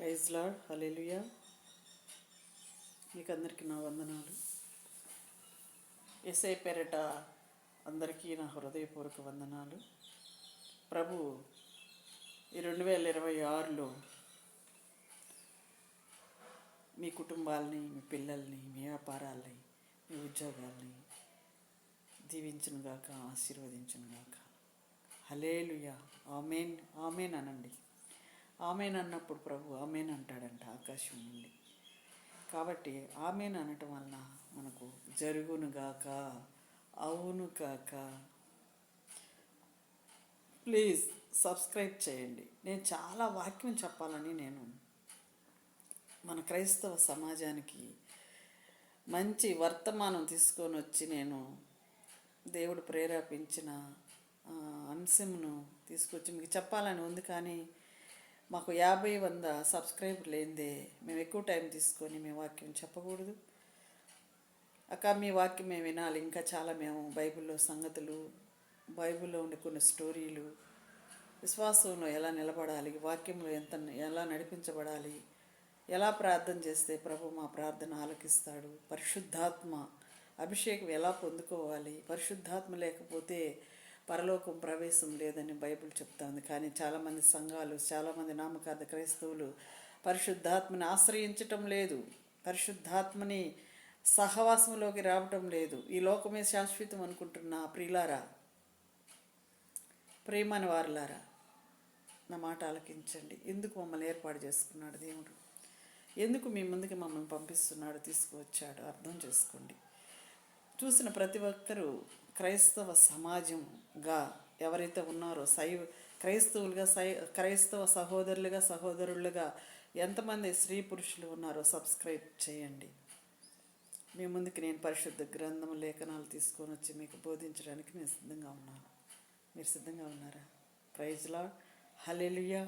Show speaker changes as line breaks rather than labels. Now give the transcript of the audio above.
Praise lord hallelujah మీకు అందరికీ నా వందనాలు. ఎస్ఐ పేరట అందరికీ నా హృదయపూర్వక వందనాలు. ప్రభు ఈ రెండు వేల ఇరవై ఆరులో మీ కుటుంబాలని మీ పిల్లల్ని మీ వ్యాపారాలని మీ ఉద్యోగాల్ని దీవించునుగాక ఆశీర్వదించునుగాక. హలేలుయా ఆమెన్ ఆమెన్ అనండి. ఆమెను అన్నప్పుడు ప్రభు ఆమెన్ అంటాడంట ఆకాశం నుండి. కాబట్టి ఆమెన్ అనటం వలన మనకు జరుగునుగాక అవును కాక ప్లీజ్ సబ్స్క్రైబ్ చేయండి. నేను చాలా వాక్యం చెప్పాలని నేను మన క్రైస్తవ సమాజానికి మంచి వర్తమానం తీసుకొని వచ్చి నేను దేవుడు ప్రేరేపించిన అంశంను తీసుకొచ్చి మీకు చెప్పాలని ఉంది. కానీ మాకు యాభై వంద సబ్స్క్రైబర్ లేనిదే మేము ఎక్కువ టైం తీసుకొని మేము వాక్యం చెప్పకూడదు. అక్క మీ వాక్యం మేము వినాలి. ఇంకా చాలా మేము బైబిల్లో సంగతులు బైబిల్లో ఉండే కొన్ని స్టోరీలు విశ్వాసంలో ఎలా నిలబడాలి వాక్యంలో ఎంత ఎలా నడిపించబడాలి ఎలా ప్రార్థన చేస్తే ప్రభు మా ప్రార్థన ఆలకిస్తాడు పరిశుద్ధాత్మ అభిషేకం ఎలా పొందుకోవాలి పరిశుద్ధాత్మ లేకపోతే పరలోకం ప్రవేశం లేదని బైబిల్ చెప్తోంది. కానీ చాలామంది సంఘాలు చాలామంది నామకార్థ క్రైస్తవులు పరిశుద్ధాత్మని ఆశ్రయించటం లేదు. పరిశుద్ధాత్మని సహవాసంలోకి రావటం లేదు. ఈ లోకమే శాశ్వతం అనుకుంటున్న ప్రియులారా ప్రేమని వారులారా నా మాట ఆలకించండి. ఎందుకు మమ్మల్ని ఏర్పాటు చేసుకున్నాడు దేవుడు? ఎందుకు మీ ముందుకి మమ్మల్ని పంపిస్తున్నాడు? తీసుకువచ్చాడు. అర్థం చేసుకోండి. చూసిన ప్రతి ఒక్కరూ క్రైస్తవ సమాజంగా ఎవరైతే ఉన్నారో సై క్రైస్తవులుగా సై క్రైస్తవ సహోదరులుగా సహోదరులుగా ఎంతమంది స్త్రీ పురుషులు ఉన్నారో సబ్స్క్రైబ్ చేయండి. మీ ముందుకి నేను పరిశుద్ధ గ్రంథం లేఖనాలు తీసుకొని వచ్చి మీకు బోధించడానికి నేను సిద్ధంగా ఉన్నాను. మీరు సిద్ధంగా ఉన్నారా? ప్రైజ్లా హలెలుయా